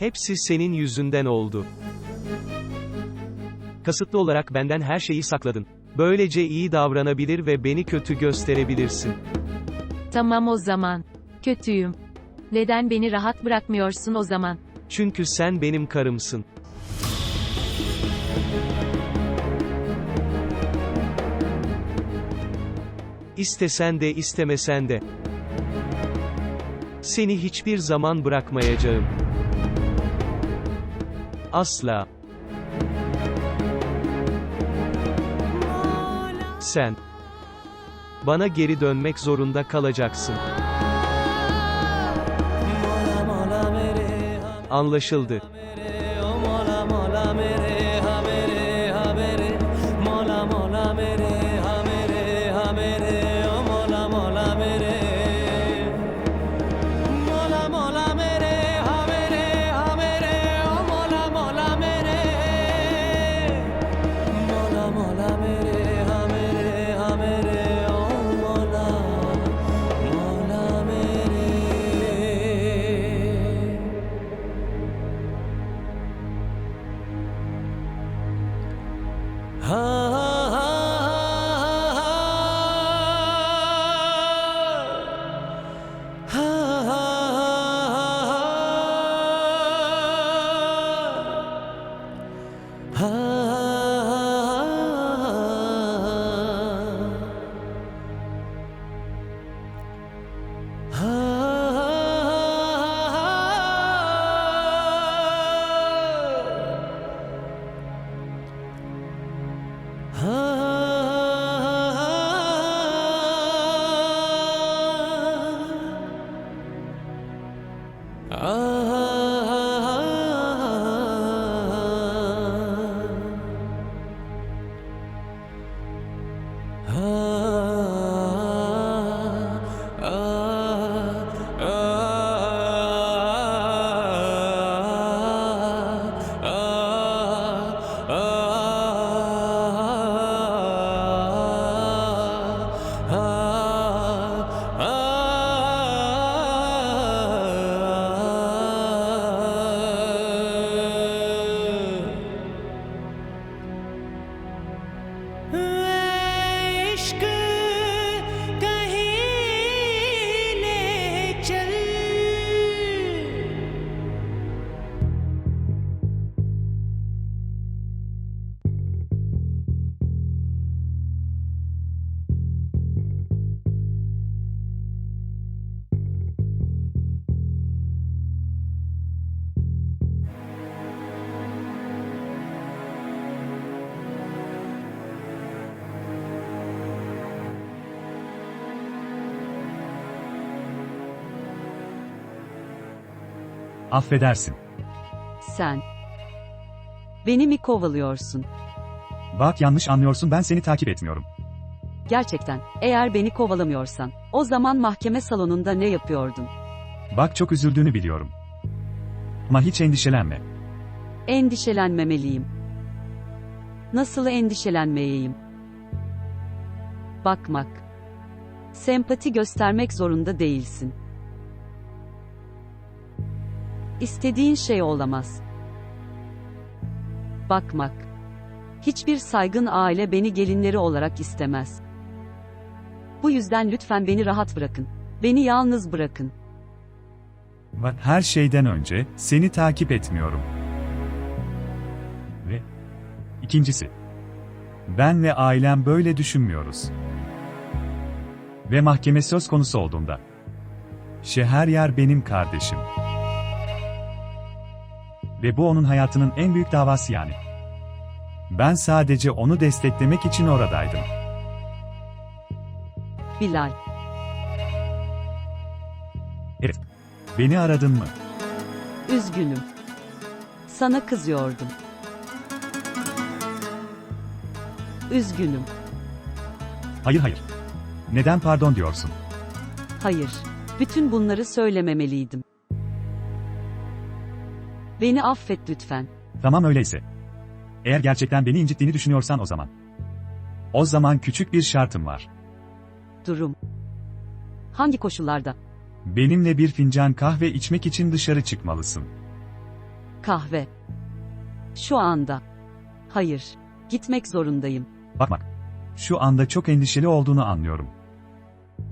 Hepsi senin yüzünden oldu. Kasıtlı olarak benden her şeyi sakladın. Böylece iyi davranabilir ve beni kötü gösterebilirsin. Tamam o zaman. Kötüyüm. Neden beni rahat bırakmıyorsun o zaman? Çünkü sen benim karımsın. İstesen de istemesen de. Seni hiçbir zaman bırakmayacağım. Asla. Sen bana geri dönmek zorunda kalacaksın. Anlaşıldı. Affedersin. Sen. Beni mi kovalıyorsun? Bak yanlış anlıyorsun ben seni takip etmiyorum. Gerçekten, eğer beni kovalamıyorsan, o zaman mahkeme salonunda ne yapıyordun? Bak çok üzüldüğünü biliyorum. Ama hiç endişelenme. Endişelenmemeliyim. Nasıl endişelenmeyeyim? Bakmak. Sempati göstermek zorunda değilsin. İstediğin şey olamaz. Bakmak. Hiçbir saygın aile beni gelinleri olarak istemez. Bu yüzden lütfen beni rahat bırakın. Beni yalnız bırakın. Ve her şeyden önce seni takip etmiyorum. Ve ikincisi. Ben ve ailem böyle düşünmüyoruz. Ve mahkeme söz konusu olduğunda. Şeher benim kardeşim. Ve bu onun hayatının en büyük davası yani. Ben sadece onu desteklemek için oradaydım. Bilal. Evet. Beni aradın mı? Üzgünüm. Sana kızıyordum. Üzgünüm. Hayır hayır. Neden pardon diyorsun? Hayır. Bütün bunları söylememeliydim. Beni affet lütfen. Tamam öyleyse. Eğer gerçekten beni incittiğini düşünüyorsan o zaman. O zaman küçük bir şartım var. Durum. Hangi koşullarda? Benimle bir fincan kahve içmek için dışarı çıkmalısın. Kahve. Şu anda. Hayır. Gitmek zorundayım. Bak bak. Şu anda çok endişeli olduğunu anlıyorum.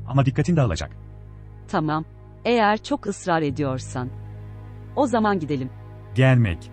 Ama dikkatin dağılacak. Tamam. Eğer çok ısrar ediyorsan. O zaman gidelim. Gelmek.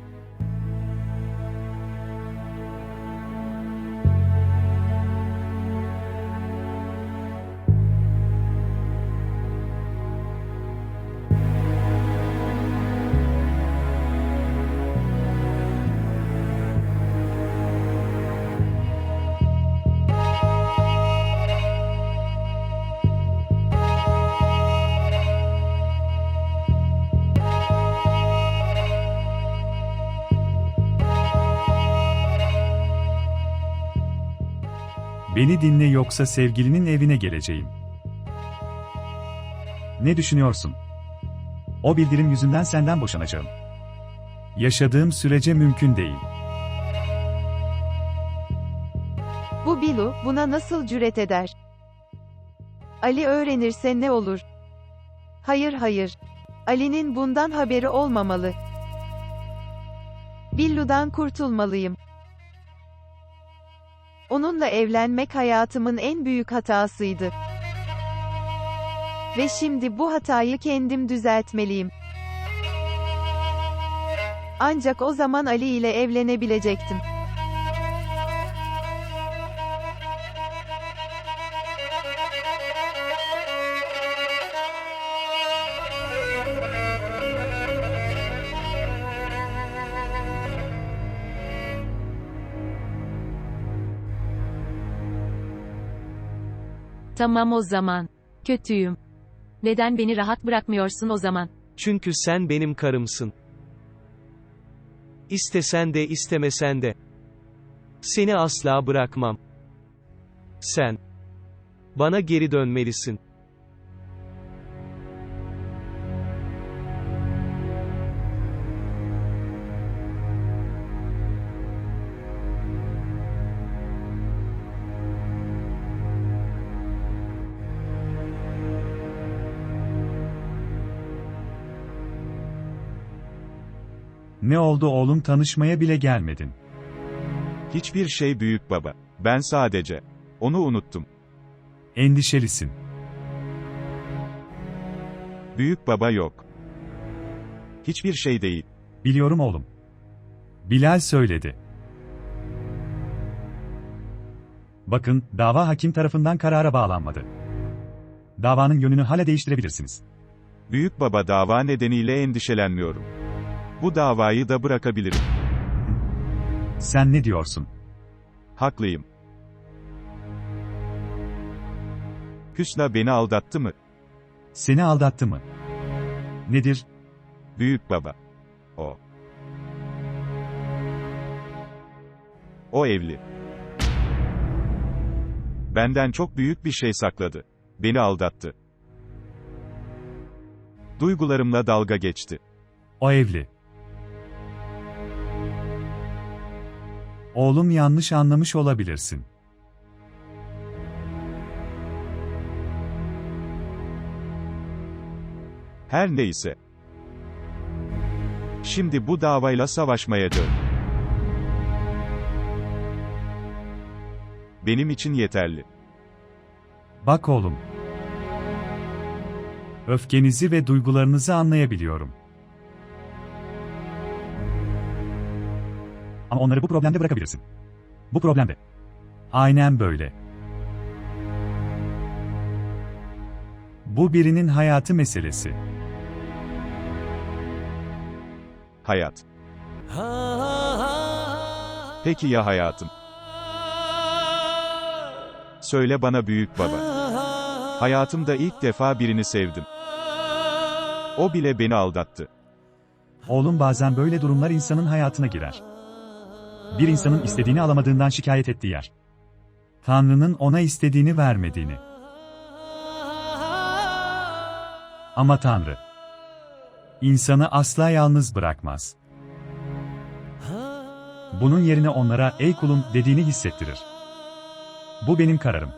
Beni dinle yoksa sevgilinin evine geleceğim. Ne düşünüyorsun? O bildirim yüzünden senden boşanacağım. Yaşadığım sürece mümkün değil. Bu Bilu, buna nasıl cüret eder? Ali öğrenirse ne olur? Hayır hayır. Ali'nin bundan haberi olmamalı. Billu'dan kurtulmalıyım. Onunla evlenmek hayatımın en büyük hatasıydı. Ve şimdi bu hatayı kendim düzeltmeliyim. Ancak o zaman Ali ile evlenebilecektim. Tamam o zaman. Kötüyüm. Neden beni rahat bırakmıyorsun o zaman? Çünkü sen benim karımsın. İstesen de istemesen de. Seni asla bırakmam. Sen. Bana geri dönmelisin. Ne oldu oğlum tanışmaya bile gelmedin. Hiçbir şey büyük baba. Ben sadece onu unuttum. Endişelisin. Büyük baba yok. Hiçbir şey değil. Biliyorum oğlum. Bilal söyledi. Bakın, dava hakim tarafından karara bağlanmadı. Davanın yönünü hala değiştirebilirsiniz. Büyük baba dava nedeniyle endişelenmiyorum. Bu davayı da bırakabilirim. Sen ne diyorsun? Haklıyım. Hüsna beni aldattı mı? Seni aldattı mı? Nedir? Büyük baba. O. O evli. Benden çok büyük bir şey sakladı. Beni aldattı. Duygularımla dalga geçti. O evli. Oğlum yanlış anlamış olabilirsin. Her neyse. Şimdi bu davayla savaşmaya dön. Benim için yeterli. Bak oğlum. Öfkenizi ve duygularınızı anlayabiliyorum. Ama onları bu problemde bırakabilirsin. Bu problemde. Aynen böyle. Bu birinin hayatı meselesi. Hayat. Peki ya hayatım? Söyle bana büyük baba. Hayatımda ilk defa birini sevdim. O bile beni aldattı. Oğlum bazen böyle durumlar insanın hayatına girer. Bir insanın istediğini alamadığından şikayet ettiği yer. Tanrı'nın ona istediğini vermediğini. Ama Tanrı, insanı asla yalnız bırakmaz. Bunun yerine onlara ey kulum dediğini hissettirir. Bu benim kararım.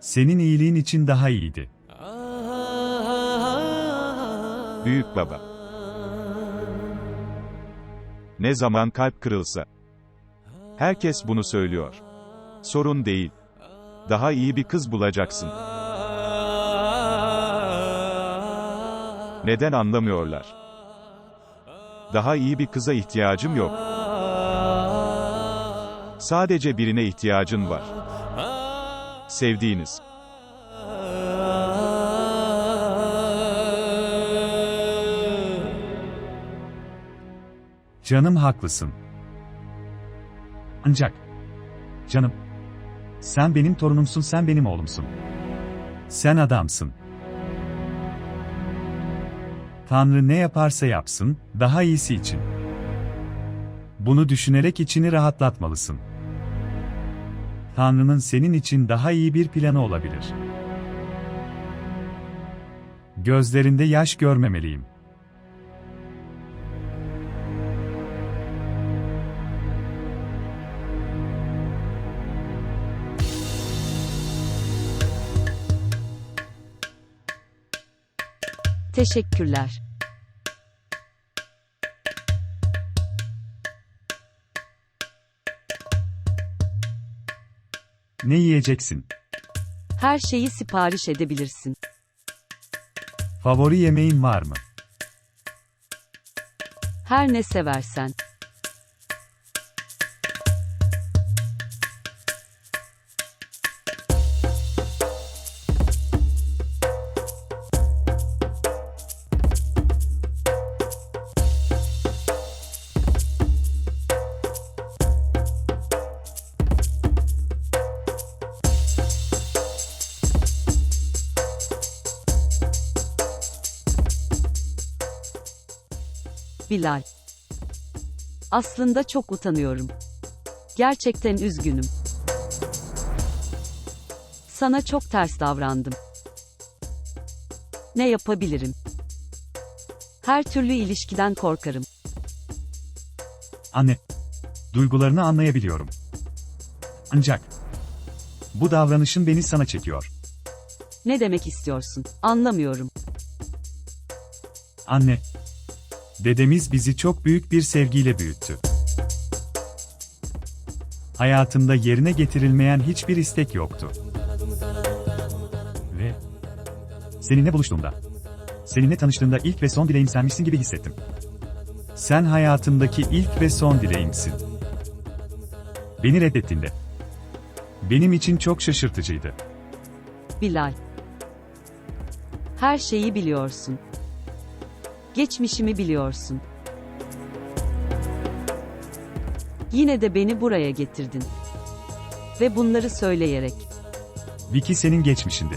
Senin iyiliğin için daha iyiydi. Büyük baba. Ne zaman kalp kırılsa. Herkes bunu söylüyor. Sorun değil. Daha iyi bir kız bulacaksın. Neden anlamıyorlar? Daha iyi bir kıza ihtiyacım yok. Sadece birine ihtiyacın var. Sevdiğiniz. Canım haklısın. Ancak, canım, sen benim torunumsun, sen benim oğlumsun. Sen adamsın. Tanrı ne yaparsa yapsın, daha iyisi için. Bunu düşünerek içini rahatlatmalısın. Tanrı'nın senin için daha iyi bir planı olabilir. Gözlerinde yaş görmemeliyim. Teşekkürler. Ne yiyeceksin? Her şeyi sipariş edebilirsin. Favori yemeğin var mı? Her ne seversen. Bilal. Aslında çok utanıyorum. Gerçekten üzgünüm. Sana çok ters davrandım. Ne yapabilirim? Her türlü ilişkiden korkarım. Anne, duygularını anlayabiliyorum. Ancak, bu davranışın beni sana çekiyor. Ne demek istiyorsun? Anlamıyorum. Anne, dedemiz bizi çok büyük bir sevgiyle büyüttü. Hayatında yerine getirilmeyen hiçbir istek yoktu. Ve seninle buluştuğumda, seninle tanıştığımda ilk ve son dileğim senmişsin gibi hissettim. Sen hayatımdaki ilk ve son dileğimsin. Beni reddettiğinde, benim için çok şaşırtıcıydı. Bilal. Her şeyi biliyorsun. Geçmişimi biliyorsun. Yine de beni buraya getirdin. Ve bunları söyleyerek. Vicky senin geçmişindi.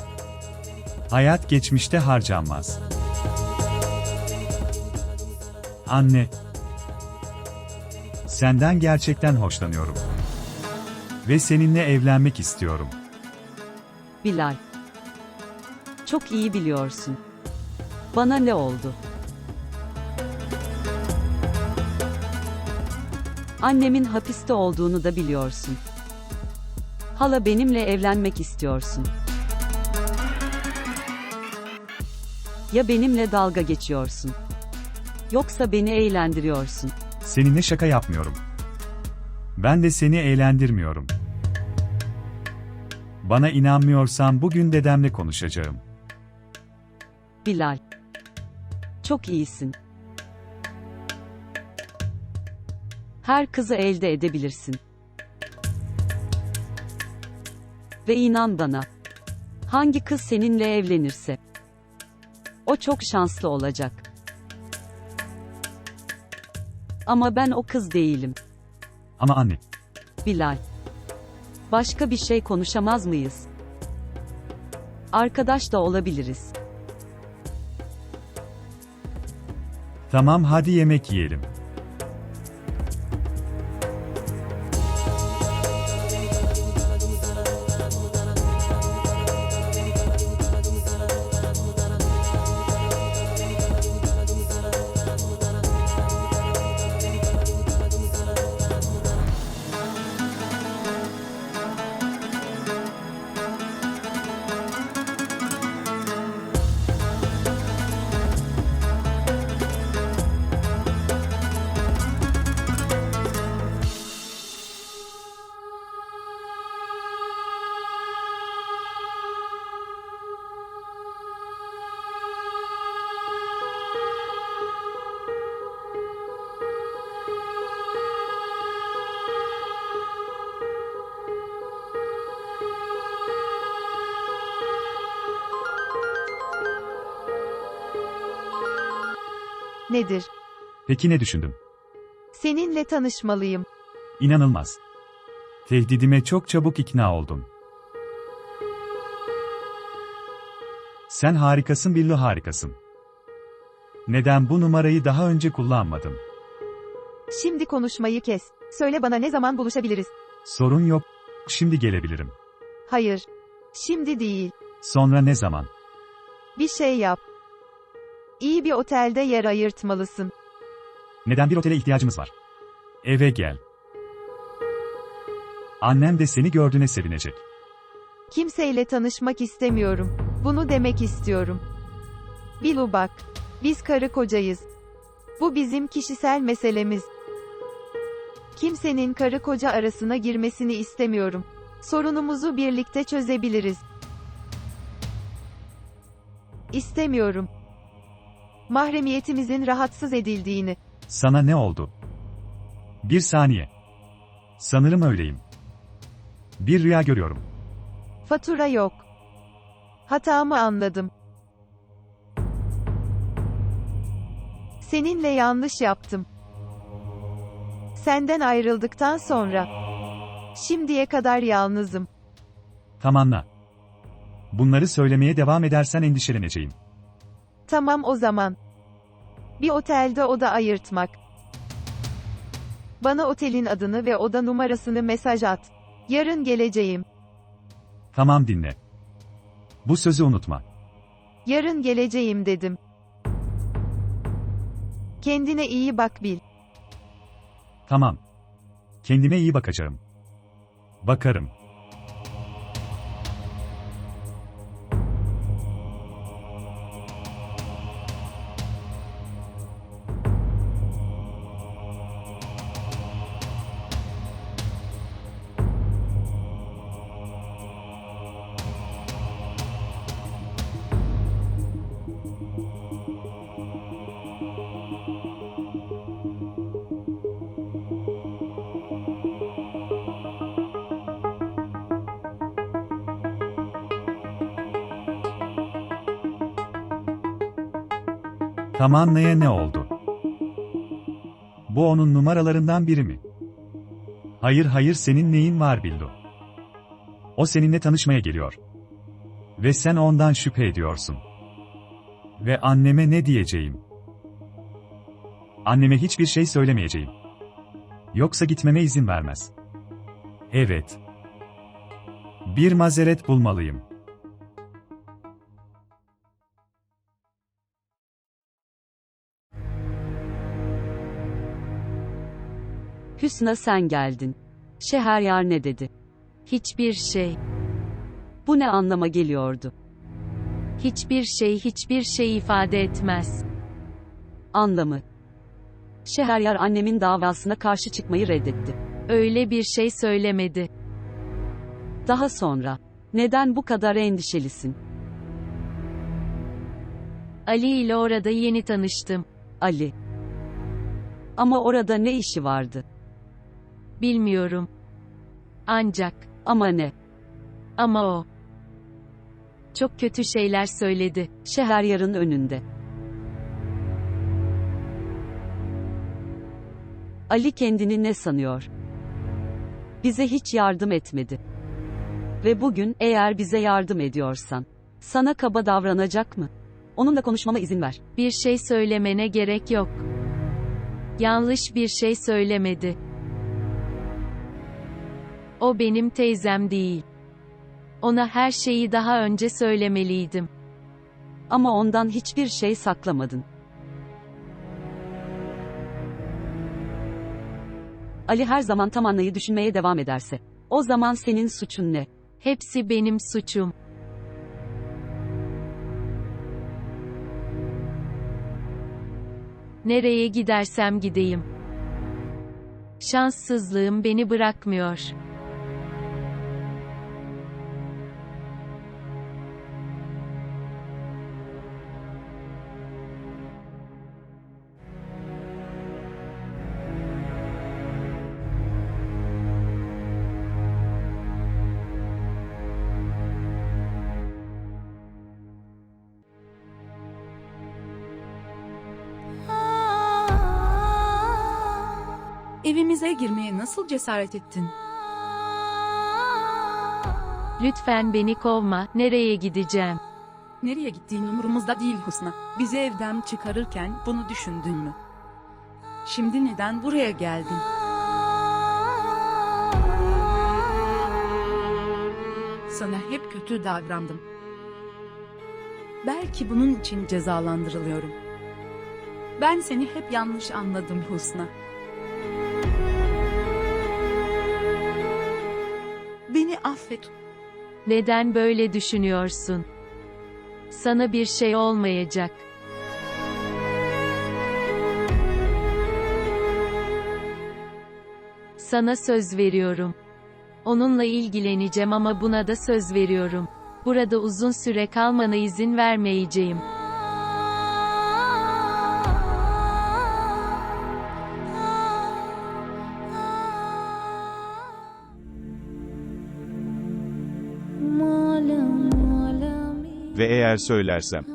Hayat geçmişte harcanmaz. Anne. Senden gerçekten hoşlanıyorum. Ve seninle evlenmek istiyorum. Bilal. Çok iyi biliyorsun. Bana ne oldu? Annemin hapiste olduğunu da biliyorsun. Hala benimle evlenmek istiyorsun. Ya benimle dalga geçiyorsun? Yoksa beni eğlendiriyorsun. Seninle şaka yapmıyorum. Ben de seni eğlendirmiyorum. Bana inanmıyorsan bugün dedemle konuşacağım. Bilal. Çok iyisin. Her kızı elde edebilirsin. Ve inan bana. Hangi kız seninle evlenirse o çok şanslı olacak. Ama ben o kız değilim. Ama anne, Bilal. Başka bir şey konuşamaz mıyız? Arkadaş da olabiliriz. tamam hadi yemek yiyelim. Nedir? Peki ne düşündün? Seninle tanışmalıyım. İnanılmaz. Tehdidime çok çabuk ikna oldum. Sen harikasın Billu harikasın. Neden bu numarayı daha önce kullanmadım? Şimdi konuşmayı kes. Söyle bana ne zaman buluşabiliriz? Sorun yok. Şimdi gelebilirim. Hayır. Şimdi değil. Sonra ne zaman? Bir şey yap. İyi bir otelde yer ayırtmalısın. Neden bir otele ihtiyacımız var? Eve gel. Annem de seni gördüğüne sevinecek. Kimseyle tanışmak istemiyorum. Bunu demek istiyorum. Bilu bak. Biz karı kocayız. Bu bizim kişisel meselemiz. Kimsenin karı koca arasına girmesini istemiyorum. Sorunumuzu birlikte çözebiliriz. İstemiyorum. Mahremiyetimizin rahatsız edildiğini. Sana ne oldu? Bir saniye. Sanırım öyleyim. Bir rüya görüyorum. Fatura yok. Hatamı anladım. Seninle yanlış yaptım. Senden ayrıldıktan sonra şimdiye kadar yalnızım. Tamanla. Bunları söylemeye devam edersen endişeleneceğim. Tamam o zaman. Bir otelde oda ayırtmak. Bana otelin adını ve oda numarasını mesaj at. Yarın geleceğim. Tamam dinle. Bu sözü unutma. Yarın geleceğim dedim. Kendine iyi bak Bil. Tamam. Kendime iyi bakacağım. Bakarım. Tamanna'ya ne oldu? Bu onun numaralarından biri mi? Hayır hayır senin neyin var Bildu? O seninle tanışmaya geliyor. Ve sen ondan şüphe ediyorsun. Ve anneme ne diyeceğim? Anneme hiçbir şey söylemeyeceğim. Yoksa gitmeme izin vermez. Evet. Bir mazeret bulmalıyım. Hüsna sen geldin. Şeheryar ne dedi? Hiçbir şey. Bu ne anlama geliyordu? Hiçbir şey hiçbir şey ifade etmez. Anlamı. Şeheryar annemin davasına karşı çıkmayı reddetti. Öyle bir şey söylemedi. Daha sonra, neden bu kadar endişelisin? Ali ile orada yeni tanıştım. Ali. Ama orada ne işi vardı? Bilmiyorum. Ancak Ama ne? ama o çok kötü şeyler söyledi. Şeheryarın önünde. Ali kendini ne sanıyor? Bize hiç yardım etmedi. Ve bugün eğer bize yardım ediyorsan, sana kaba davranacak mı? Onunla konuşmama izin ver. Bir şey söylemene gerek yok. Yanlış bir şey söylemedi. O benim teyzem değil. Ona her şeyi daha önce söylemeliydim. Ama ondan hiçbir şey saklamadın. Ali her zaman Tamanna'yı düşünmeye devam ederse, o zaman senin suçun ne? Hepsi benim suçum. Nereye gidersem gideyim. Şanssızlığım beni bırakmıyor. Evimize girmeye nasıl cesaret ettin? Lütfen beni kovma, nereye gideceğim? Nereye gittiğin umurumuzda değil Husna. Bizi evden çıkarırken bunu düşündün mü? Şimdi neden buraya geldin? Sana hep kötü davrandım. Belki bunun için cezalandırılıyorum. Ben seni hep yanlış anladım Husna. Affet. Neden böyle düşünüyorsun? Sana bir şey olmayacak. Sana söz veriyorum. Onunla ilgileneceğim ama buna da söz veriyorum. Burada uzun süre kalmana izin vermeyeceğim. Eğer söylersem,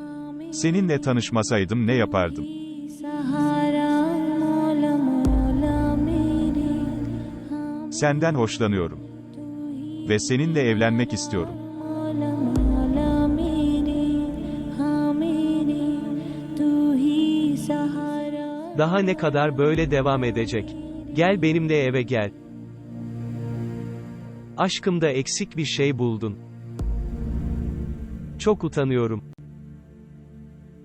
seninle tanışmasaydım ne yapardım? Senden hoşlanıyorum. Ve seninle evlenmek istiyorum. Daha ne kadar böyle devam edecek? Gel benimle eve gel. Aşkımda eksik bir şey buldun. Çok utanıyorum.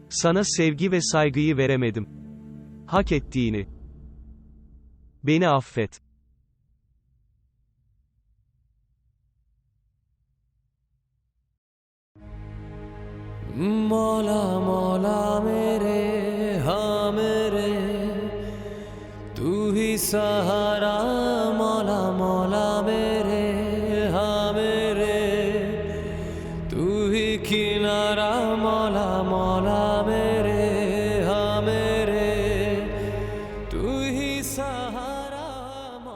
Sana sevgi ve saygıyı veremedim. Hak ettiğini. Beni affet. मौला मौला मेरे हाँ मेरे तू ही सहारा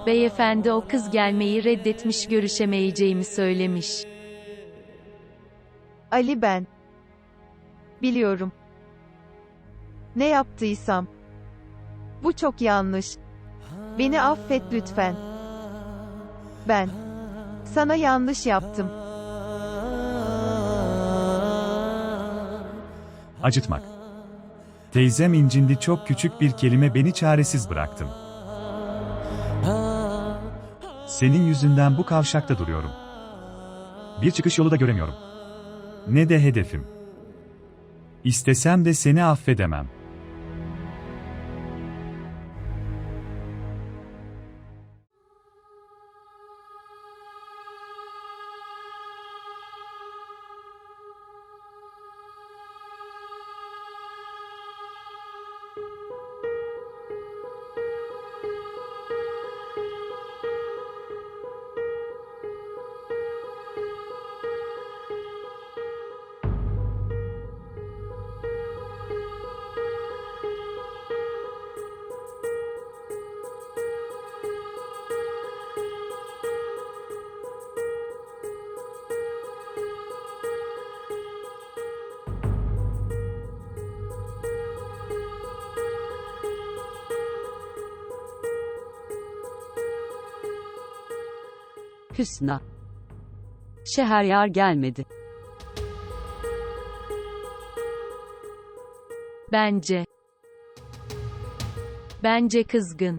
Beyefendi o kız gelmeyi reddetmiş görüşemeyeceğimi söylemiş. Ali ben. Biliyorum. Ne yaptıysam. Bu çok yanlış. Beni affet lütfen. Ben. Sana yanlış yaptım. Acıtmak. Teyzem incindi çok küçük bir kelime beni çaresiz bıraktım. Senin yüzünden bu kavşakta duruyorum. Bir çıkış yolu da göremiyorum. Ne de hedefim. İstesem de seni affedemem. Hüsna. Şeheryar gelmedi. Bence. Bence kızgın.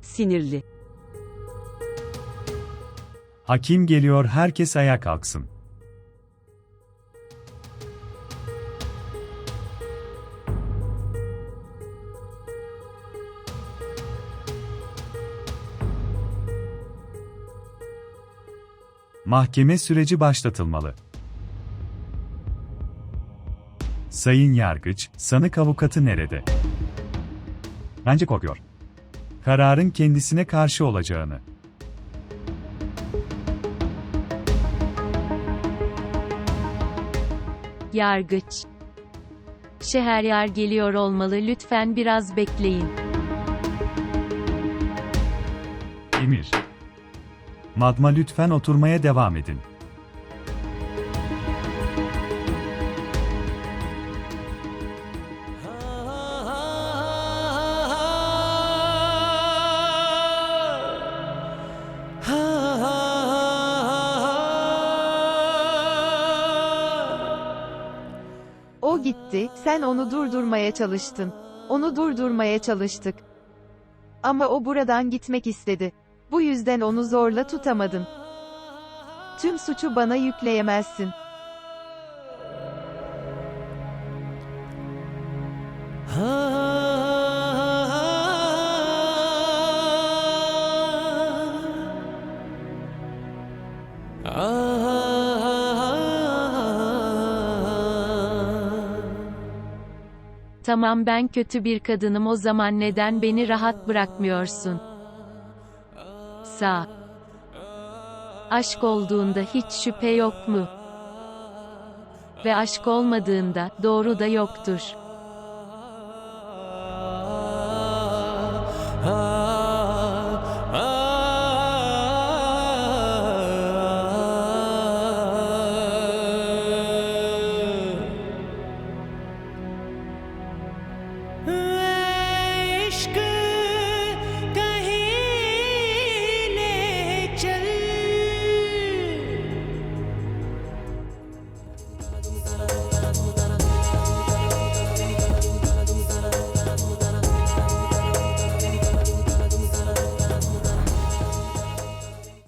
Sinirli. Hakim geliyor herkes ayağa kalksın. Mahkeme süreci başlatılmalı. Sayın Yargıç, sanık avukatı nerede? Bence korkuyor. Kararın kendisine karşı olacağını. Yargıç. Şeheryar geliyor olmalı lütfen biraz bekleyin. Emir. Magma lütfen oturmaya devam edin. O gitti, sen onu durdurmaya çalıştın. Onu durdurmaya çalıştık. Ama o buradan gitmek istedi. Bu yüzden onu zorla tutamadın. Tüm suçu bana yükleyemezsin. Tamam ben kötü bir kadınım o zaman neden beni rahat bırakmıyorsun? Sağ. Aşk olduğunda hiç şüphe yok mu? Ve aşk olmadığında, doğru da yoktur.